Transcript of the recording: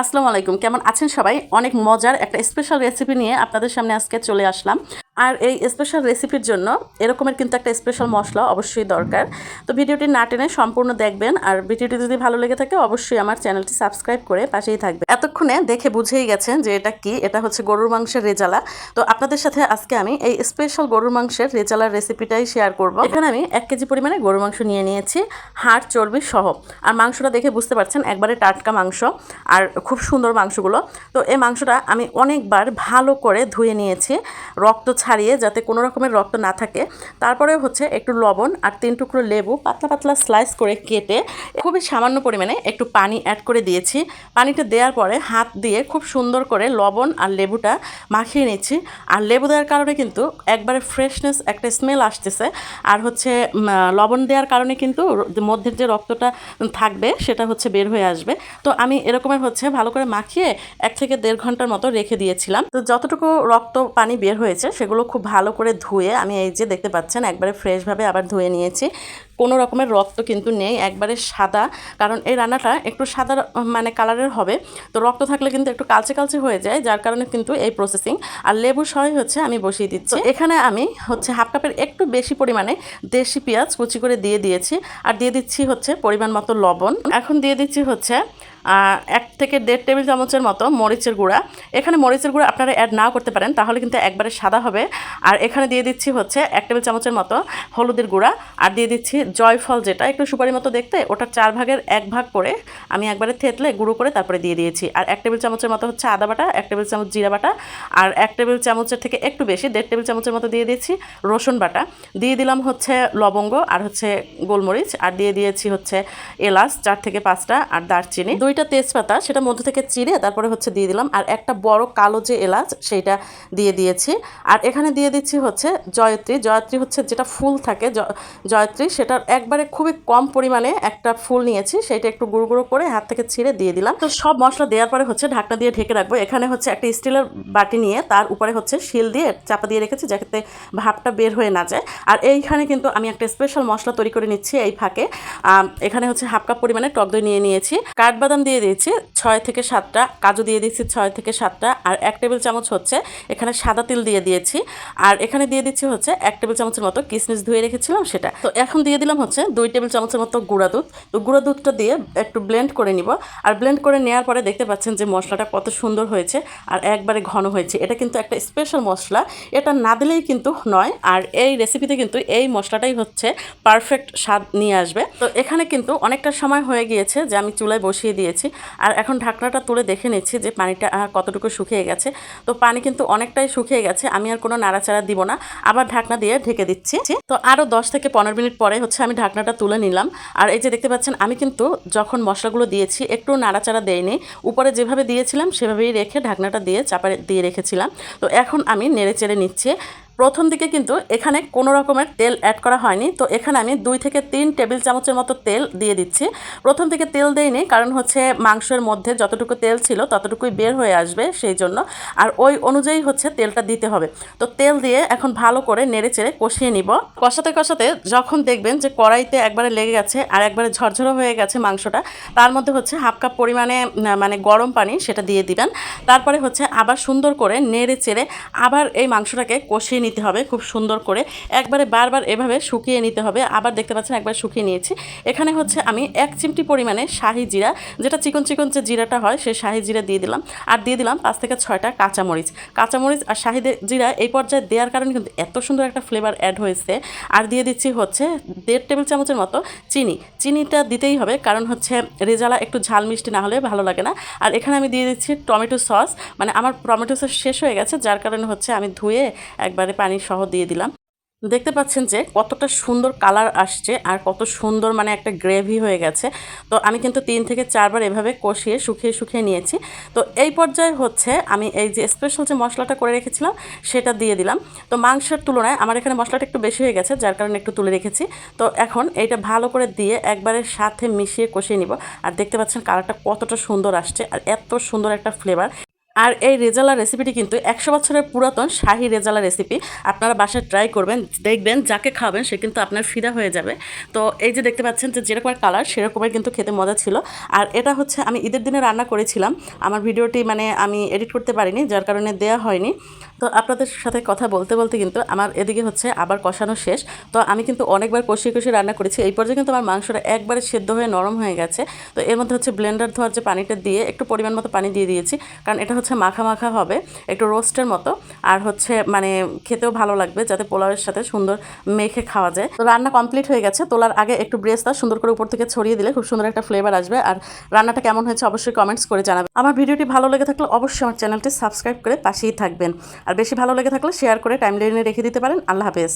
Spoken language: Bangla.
আসসালামু আলাইকুম। কেমন আছেন সবাই? অনেক মজার একটা স্পেশাল রেসিপি নিয়ে আপনাদের সামনে আজকে চলে আসলাম। আর এই স্পেশাল রেসিপির জন্য এরকমের কিন্তু একটা স্পেশাল মশলা অবশ্যই দরকার। তো ভিডিওটি না টেনে সম্পূর্ণ দেখবেন আর ভিডিওটি যদি ভালো লেগে থাকে অবশ্যই আমার চ্যানেলটি সাবস্ক্রাইব করে পাশেই থাকবে এতক্ষণে দেখে বুঝেই গেছেন যে এটা কি, এটা হচ্ছে গরুর মাংসের রেজালা। তো আপনাদের সাথে আজকে আমি এই স্পেশাল গরুর মাংসের রেজালার রেসিপিটাই শেয়ার করব। এখানে আমি এক কেজি পরিমাণে গরুর মাংস নিয়ে নিয়েছি, হাড় চর্বি সহ। আর মাংসটা দেখে বুঝতে পারছেন একবারে টাটকা মাংস আর খুব সুন্দর মাংসগুলো। তো এই মাংসটা আমি অনেকবার ভালো করে ধুয়ে নিয়েছি, রক্ত ছাড়িয়ে যাতে কোনো রকমের রক্ত না থাকে। তারপরে হচ্ছে একটু লবণ আর তিন টুকরো লেবু পাতলা পাতলা স্লাইস করে কেটে খুবই সামান্য পরিমাণে একটু পানি অ্যাড করে দিয়েছি। পানিটা দেওয়ার পরে হাত দিয়ে খুব সুন্দর করে লবণ আর লেবুটা মাখিয়ে নিচ্ছি। আর লেবু দেওয়ার কারণে কিন্তু একবারে ফ্রেশনেস একটা স্মেল আসতেছে। আর হচ্ছে লবণ দেওয়ার কারণে কিন্তু মধ্যের যে রক্তটা থাকবে সেটা হচ্ছে বের হয়ে আসবে। তো আমি এরকমের হচ্ছে ভালো করে মাখিয়ে এক থেকে দেড় ঘণ্টার মতো রেখে দিয়েছিলাম। তো যতটুকু রক্ত পানি বের হয়েছে সেগুলো খুব ভালো করে ধুয়ে আমি এই যে দেখতে পাচ্ছেন একবারে ফ্রেশভাবে আবার ধুয়ে নিয়েছি। কোনো রকমের রক্ত কিন্তু নেই একবারে সাদা। কারণ এই রান্নাটা একটু সাদা মানে কালারের হবে। তো রক্ত থাকলে কিন্তু একটু কালচে কালচে হয়ে যায় যার কারণে কিন্তু এই প্রসেসিং আর লেবু সহ হচ্ছে আমি বসিয়ে দিচ্ছি। এখানে আমি হচ্ছে হাফ কাপের একটু বেশি পরিমাণে দেশি পেঁয়াজ কুচি করে দিয়ে দিয়েছি। আর দিয়ে দিচ্ছি হচ্ছে পরিমাণ মতো লবণ। এখন দিয়ে দিচ্ছি হচ্ছে এক থেকে দেড় টেবিল চামচের মতো মরিচের গুঁড়া। এখানে মরিচের গুঁড়া আপনারা অ্যাড নাও করতে পারেন তাহলে কিন্তু একবারে সাদা হবে। আর এখানে দিয়ে দিচ্ছি হচ্ছে এক টেবিল চামচের মতো হলুদের গুঁড়া। আর দিয়ে দিচ্ছি জয়ফল যেটা একটু সুপারি মতো দেখতে ওটা চার ভাগের এক ভাগ করে আমি একবারে থেতলে গুঁড়ো করে তারপরে দিয়ে দিয়েছি। আর এক টেবিল চামচের মতো হচ্ছে আদা বাটা, এক টেবিল চামচ জিরা বাটা, আর এক টেবিল চামচের থেকে একটু বেশি, দেড় টেবিল চামচের মতো দিয়ে দিয়েছি রসুন বাটা। দিয়ে দিলাম হচ্ছে লবঙ্গ আর হচ্ছে গোলমরিচ, আর দিয়ে দিয়েছি হচ্ছে এলাচ চার থেকে পাঁচটা আর দারচিনি। দুইটা তেজপাতা, সেটা মধ্যে থেকে চিড়ে তারপরে হচ্ছে দিয়ে দিলাম, আর একটা বড় কালো যে এলাচ সেইটা দিয়ে দিয়েছি। আর এখানে দিয়ে দিচ্ছি হচ্ছে জয়ত্রী। জয়ত্রী হচ্ছে যেটা ফুল থাকে জয়ত্রী সেটার একবারে খুবই কম পরিমাণে একটা ফুল নিয়েছি, সেটা একটু গুঁড়ো গুঁড়ো করে হাত থেকে ছিঁড়ে দিয়ে দিলাম। তো সব মশলা দেওয়ার পরে হচ্ছে ঢাকনা দিয়ে ঢেকে রাখব। এখানে হচ্ছে একটা স্টিলের বাটি নিয়ে তার উপরে হচ্ছে শিল দিয়ে চাপা দিয়ে রেখেছি যাতে ভাবটা বের হয়ে না যায়। আর এইখানে কিন্তু আমি একটা স্পেশাল মশলা তৈরি করে নিচ্ছি এই ফাঁকে। এখানে হচ্ছে হাফ কাপ পরিমাণে টক দই নিয়ে নিয়েছি। কাঠবাদাম দিয়ে দিয়েছি ছয় থেকে সাতটা, কাজু দিয়ে দিচ্ছি ছয় থেকে সাতটা, আর এক টেবিল চামচ হচ্ছে এখানে সাদা তিল দিয়ে দিয়েছি। আর এখানে দিয়ে দিচ্ছি হচ্ছে এক টেবিল চামচের মতো কিসমিস ধুয়ে রেখেছিলাম সেটা। তো এখন দিয়ে দিলাম হচ্ছে দুই টেবিল চামচের মতো গুঁড়া দুধ। তো গুঁড়া দুধটা দিয়ে একটু ব্লেন্ড করে নিব। আর ব্লেন্ড করে নেওয়ার পরে দেখতে পাচ্ছেন যে মশলাটা কত সুন্দর হয়েছে আর একবারে ঘন হয়েছে। এটা কিন্তু একটা স্পেশাল মশলা। এটা না দিলেই কিন্তু নয়। আর এই রেসিপিতে কিন্তু এই মশলাটাই হচ্ছে পারফেক্ট স্বাদ নিয়ে আসবে। তো এখানে কিন্তু অনেকটা সময় হয়ে গিয়েছে যে আমি চুলায় বসিয়ে দিয়েছি। আর এখন ঢাকনাটা তুলে দেখে নিচ্ছি যে পানিটা কতটুকু শুকিয়ে গেছে। তো পানি কিন্তু অনেকটাই শুকিয়ে গেছে। আমি আর কোনো নাড়াচাড়া দিব না। আবার ঢাকনা দিয়ে ঢেকে দিচ্ছি। তো আরও দশ থেকে পনেরো মিনিট পরে হচ্ছে আমি ঢাকনাটা তুলে নিলাম। আর এই যে দেখতে পাচ্ছেন, আমি কিন্তু যখন মশলাগুলো দিয়েছি, একটু নাড়াচাড়া দেয়নি উপরে যেভাবে দিয়েছিলাম, সেভাবেই রেখে ঢাকনাটা দিয়ে চাপা দিয়ে রেখেছিলাম। তো এখন আমি নেড়ে চেড়ে নিচ্ছি। প্রথম দিকে কিন্তু এখানে কোনো রকমের তেল অ্যাড করা হয়নি। তো এখানে আমি দুই থেকে তিন টেবিল চামচের মতো তেল দিয়ে দিচ্ছি। প্রথম থেকে তেল দেইনি, কারণ হচ্ছে মাংসের মধ্যে যতটুকু তেল ছিল ততটুকুই বের হয়ে আসবে সেই জন্য। আর ওই অনুযায়ী হচ্ছে তেলটা দিতে হবে। তো তেল দিয়ে এখন ভালো করে নেড়ে চেড়ে কষিয়ে নিব। কষাতে কষাতে যখন দেখবেন যে কড়াইতে একবারে লেগে গেছে আর একবারে ঝরঝরো হয়ে গেছে মাংসটা, তার মধ্যে হচ্ছে হাফ কাপ পরিমাণে মানে গরম পানি সেটা দিয়ে দিবেন। তারপরে হচ্ছে আবার সুন্দর করে নেড়ে চেড়ে আবার এই মাংসটাকে কষিয়ে হবে খুব সুন্দর করে। একবারে বারবার এভাবে শুকিয়ে নিতে হবে। আবার দেখতে পাচ্ছেন একবার শুকিয়ে নিয়েছি। এখানে হচ্ছে আমি এক চিমটি পরিমাণে শাহি জিরা, যেটা চিকন চিকন যে জিরাটা হয় সেই শাহি জিরা দিয়ে দিলাম। আর দিয়ে দিলাম পাঁচ থেকে ছয়টা কাঁচামরিচ। কাঁচামরিচ আর শাহি জিরা এই পর্যায়ে দেওয়ার কারণে কিন্তু এত সুন্দর একটা ফ্লেভার অ্যাড হয়েছে। আর দিয়ে দিচ্ছি হচ্ছে দেড় টেবিল চামচের মতো চিনি। চিনিটা দিতেই হবে, কারণ হচ্ছে রেজালা একটু ঝাল মিষ্টি না হলে ভালো লাগে না। আর এখানে আমি দিয়ে দিচ্ছি টমেটো সস। মানে আমার টমেটো সস শেষ হয়ে গেছে, যার কারণে হচ্ছে আমি ধুয়ে একবারে পানি সহ দিয়ে দিলাম। দেখতে পাচ্ছেন যে কতটা সুন্দর কালার আসছে আর কত সুন্দর মানে একটা গ্রেভি হয়ে গেছে। তো আমি কিন্তু তিন থেকে চারবার এভাবে কষিয়ে, শুকিয়ে শুকিয়ে নিয়েছি। তো এই পর্যায়ে হচ্ছে আমি এই যে স্পেশাল যে মশলাটা করে রেখেছিলাম, সেটা দিয়ে দিলাম। তো মাংসের তুলনায় আমার এখানে মশলাটা একটু বেশি হয়ে গেছে, যার কারণে একটু তুলে রেখেছি। তো এখন এইটা ভালো করে দিয়ে একবারে সাথে মিশিয়ে কষিয়ে নিব। আর দেখতে পাচ্ছেন কালারটা কতটা সুন্দর আসছে আর এত সুন্দর একটা ফ্লেভার আর এই রেজালা রেসিপিটি কিন্তু একশো বছরের পুরাতন শাহি রেজালা রেসিপি আপনারা বাসায় ট্রাই করবেন, দেখবেন যাকে খাবেন সে কিন্তু আপনার ফিরা হয়ে যাবে। তো এই যে দেখতে পাচ্ছেন যে যেরকমের কালার সেরকমের কিন্তু খেতে মজা ছিল। আর এটা হচ্ছে আমি ঈদের দিনে রান্না করেছিলাম। আমার ভিডিওটি মানে আমি এডিট করতে পারিনি, যার কারণে দেয়া হয়নি। তো আপনাদের সাথে কথা বলতে বলতে কিন্তু আমার এদিকে হচ্ছে আবার কষানো শেষ। তো আমি কিন্তু অনেকবার কষিয়ে কষিয়ে রান্না করেছি। এই পর্যায়ে কিন্তু আমার মাংসটা একবারে সেদ্ধ হয়ে নরম হয়ে গেছে। তো এর মধ্যে হচ্ছে ব্লেন্ডার ধোয়ার যে পানিটা দিয়ে একটু পরিমাণ মতো পানি দিয়ে দিয়েছি। কারণ এটা হচ্ছে মাখা মাখা হবে, একটু রোস্টের মতো। আর হচ্ছে মানে খেতেও ভালো লাগবে যাতে পোলাওয়ের সাথে সুন্দর মেখে খাওয়া যায়। তো রান্না কমপ্লিট হয়ে গেছে। তোলার আগে একটু ব্রেস্তা সুন্দর করে উপর থেকে ছড়িয়ে দিলে খুব সুন্দর একটা ফ্লেভার আসবে। আর রান্নাটা কেমন হয়েছে অবশ্যই কমেন্টস করে জানাবেন। আমার ভিডিওটি ভালো লেগে থাকলে অবশ্যই আমার চ্যানেলটি সাবস্ক্রাইব করে পাশেই থাকবেন। আর বেশি ভালো লেগে থাকলে শেয়ার করে টাইম লাইনে রেখে দিতে পারেন। আল্লাহ হাফেজ।